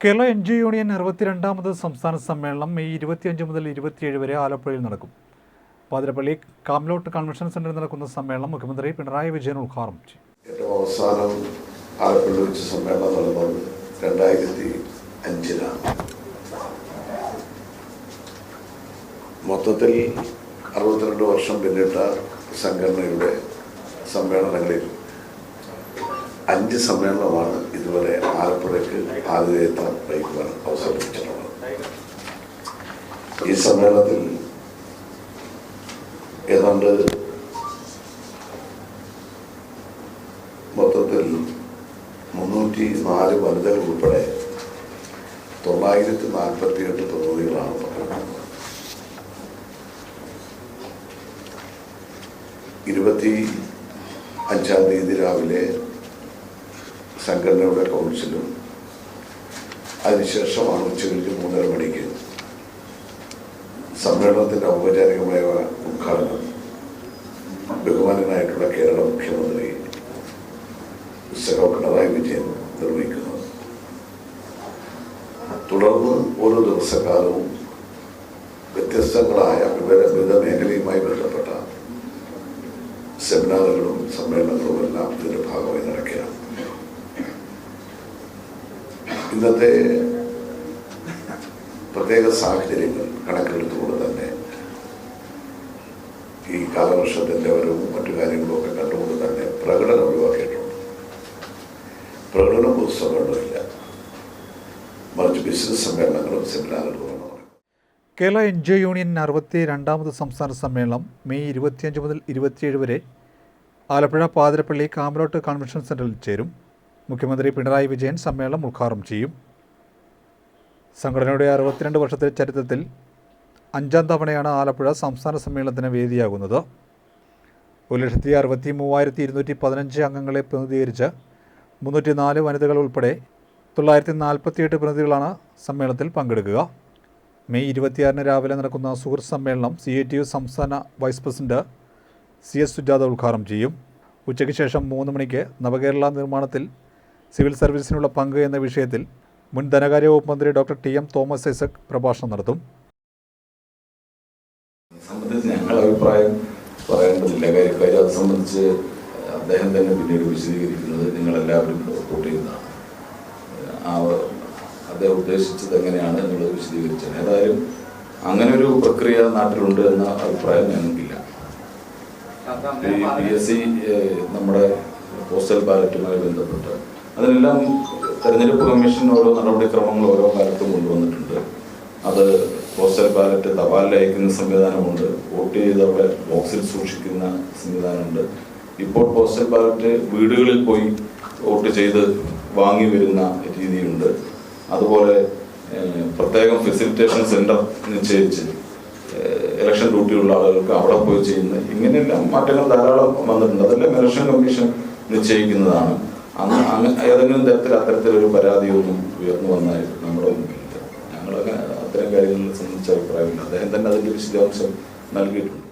Kerala N G union അറുപത്തിരണ്ടാമത് സംസ്ഥാന സമ്മേളനം മെയ് ഇരുപത്തിയഞ്ച് മുതൽ ഇരുപത്തിയേഴ് വരെ ആലപ്പുഴയിൽ നടക്കും. പാതിരപ്പള്ളി കാംലോട്ട് കൺവെൻഷൻ സെന്ററിൽ നടക്കുന്ന സമ്മേളനം മുഖ്യമന്ത്രി പിണറായി വിജയൻ ഉദ്ഘാടനം ചെയ്യും ഏറ്റവും അവസാനം ആലപ്പുഴ വെച്ച് സമ്മേളനം നടന്നത് രണ്ടായിരത്തി അഞ്ചിലാണ് മൊത്തത്തിൽ അറുപത്തിരണ്ട് വർഷം പിന്നിട്ട സംഘടനയുടെ സമ്മേളനങ്ങളിൽ അഞ്ച് സമ്മേളനമാണ് ഇതുവരെ ആലപ്പുഴയ്ക്ക് ആതിഥേയത്വം വഹിക്കുവാൻ അവസരം ലഭിച്ചിട്ടുള്ളത് ഈ സമ്മേളനത്തിൽ ഏതാണ്ട് മൊത്തത്തിൽ മുന്നൂറ്റി നാല് വനിതകൾ ഉൾപ്പെടെ തൊള്ളായിരത്തി നാൽപ്പത്തി എട്ട് പ്രതിനിധികളാണ് ഇരുപത്തി അഞ്ചാം തീയതി രാവിലെ സംഘടനയുടെ കൗൺസിലും അതിനുശേഷമാണ് ഉച്ചകഴിഞ്ഞ് മൂന്നര മണിക്ക് സമ്മേളനത്തിന്റെ ഔപചാരികമായ ഉദ്ഘാടനം ബഹുമാനനായിട്ടുള്ള കേരള മുഖ്യമന്ത്രി സഹോ പിണറായി വിജയൻ നിർവഹിക്കുന്നത്. തുടർന്ന് ഓരോ ദിവസക്കാലവും വ്യത്യസ്തങ്ങളായ വിവിധ വിവിധ മേഖലയുമായി ബന്ധപ്പെട്ട സെമിനാറുകളും സമ്മേളനങ്ങളും എല്ലാം ഇതിന്റെ ഇന്നത്തെ പ്രത്യേക സാഹചര്യങ്ങൾ കണക്കിലെടുത്തുകൊണ്ട് തന്നെ ഈ കാലവർഷത്തിന്റെ വരവും മറ്റു കാര്യങ്ങളൊക്കെ കണ്ടുകൊണ്ട് തന്നെ പ്രകടനം ഒഴിവാക്കിയിട്ടുണ്ട്. പ്രകടനം പുസ്തകങ്ങളില്ല മറിച്ച് ബിസിനസ് സമ്മേളനങ്ങളും സെമിനാറുകളുമാണ് Kerala N G O union അറുപത്തി രണ്ടാമത് സംസ്ഥാന സമ്മേളനം മെയ് ഇരുപത്തിയഞ്ച് മുതൽ ഇരുപത്തിയേഴ് വരെ ആലപ്പുഴ പാതിരപ്പള്ളി കാമലോട്ട് കൺവെൻഷൻ സെന്ററിൽ ചേരും. മുഖ്യമന്ത്രി പിണറായി വിജയൻ സമ്മേളനം ഉദ്ഘാടനം ചെയ്യും. സംഘടനയുടെ അറുപത്തിരണ്ട് വർഷത്തെ ചരിത്രത്തിൽ അഞ്ചാം തവണയാണ് ആലപ്പുഴ സംസ്ഥാന സമ്മേളനത്തിന് വേദിയാകുന്നത്. ഒരു ലക്ഷത്തി അറുപത്തി മൂവായിരത്തി ഇരുന്നൂറ്റി പതിനഞ്ച് അംഗങ്ങളെ പ്രതിനിധീകരിച്ച് മുന്നൂറ്റി നാല് വനിതകൾ ഉൾപ്പെടെ തൊള്ളായിരത്തി നാൽപ്പത്തിയെട്ട് പ്രതിനിധികളാണ് സമ്മേളനത്തിൽ പങ്കെടുക്കുക. മെയ് ഇരുപത്തിയാറിന് രാവിലെ നടക്കുന്ന സുഹൃത്ത് സമ്മേളനം സി ഐ ടി യു സംസ്ഥാന vice president C S Sujatha ഉദ്ഘാടനം ചെയ്യും. ഉച്ചയ്ക്ക് ശേഷം മൂന്ന് മണിക്ക് നവകേരള നിർമ്മാണത്തിൽ സിവിൽ സർവീസിനുള്ള പങ്ക് എന്ന വിഷയത്തിൽ മുൻ ധനകാര്യ വകുപ്പ് മന്ത്രി doctor T M Thomas Isaac പ്രഭാഷണം നടത്തും. സംബന്ധിച്ച് ഞങ്ങൾ അഭിപ്രായം പറയേണ്ടതില്ല. കാര്യം അത് സംബന്ധിച്ച് അദ്ദേഹം തന്നെ പിന്നീട് വിശദീകരിക്കുന്നത് നിങ്ങളെല്ലാവരും റിപ്പോർട്ട് ചെയ്യുന്നതാണ്. ആ അദ്ദേഹം ഉദ്ദേശിച്ചത് എങ്ങനെയാണ് എന്നുള്ളത് വിശദീകരിച്ചത് ഏതായാലും അങ്ങനെ ഒരു പ്രക്രിയ നാട്ടിലുണ്ട് എന്ന അഭിപ്രായം ഞങ്ങൾക്കില്ല. ഈ പി എസ് സി നമ്മുടെ പോസ്റ്റൽ ബാലറ്റുമായി ബന്ധപ്പെട്ട് അതിനെല്ലാം തെരഞ്ഞെടുപ്പ് കമ്മീഷൻ ഓരോ നടപടിക്രമങ്ങൾ ഓരോ കാലത്തും കൊണ്ടുവന്നിട്ടുണ്ട്. അത് പോസ്റ്റൽ ബാലറ്റ് തപാലിൽ അയക്കുന്ന സംവിധാനമുണ്ട് വോട്ട് ചെയ്തവിടെ ബോക്സിൽ സൂക്ഷിക്കുന്ന സംവിധാനമുണ്ട്. ഇപ്പോൾ പോസ്റ്റൽ ബാലറ്റ് വീടുകളിൽ പോയി വോട്ട് ചെയ്ത് വാങ്ങി വരുന്ന രീതിയുണ്ട്. അതുപോലെ പ്രത്യേകം ഫെസിലിറ്റേഷൻ സെന്റർ നിശ്ചയിച്ച് ഇലക്ഷൻ ഡ്യൂട്ടിയുള്ള ആളുകൾക്ക് അവിടെ പോയി ചെയ്യുന്ന ഇങ്ങനെയെല്ലാം മാറ്റങ്ങൾ ധാരാളം വന്നിട്ടുണ്ട്. അതെല്ലാം ഇലക്ഷൻ കമ്മീഷൻ നിശ്ചയിക്കുന്നതാണ്. ഏതെങ്കിലും തരത്തിൽ അത്തരത്തിലൊരു പരാതിയൊന്നും ഉയർന്നു വന്നാൽ നമ്മുടെ മുമ്പിലില്ല ഞങ്ങളൊക്കെ അത്തരം കാര്യങ്ങളെ സംബന്ധിച്ച അഭിപ്രായമില്ല അദ്ദേഹം തന്നെ അതിന്റെ വിശദാംശം നൽകിയിട്ടുണ്ട്.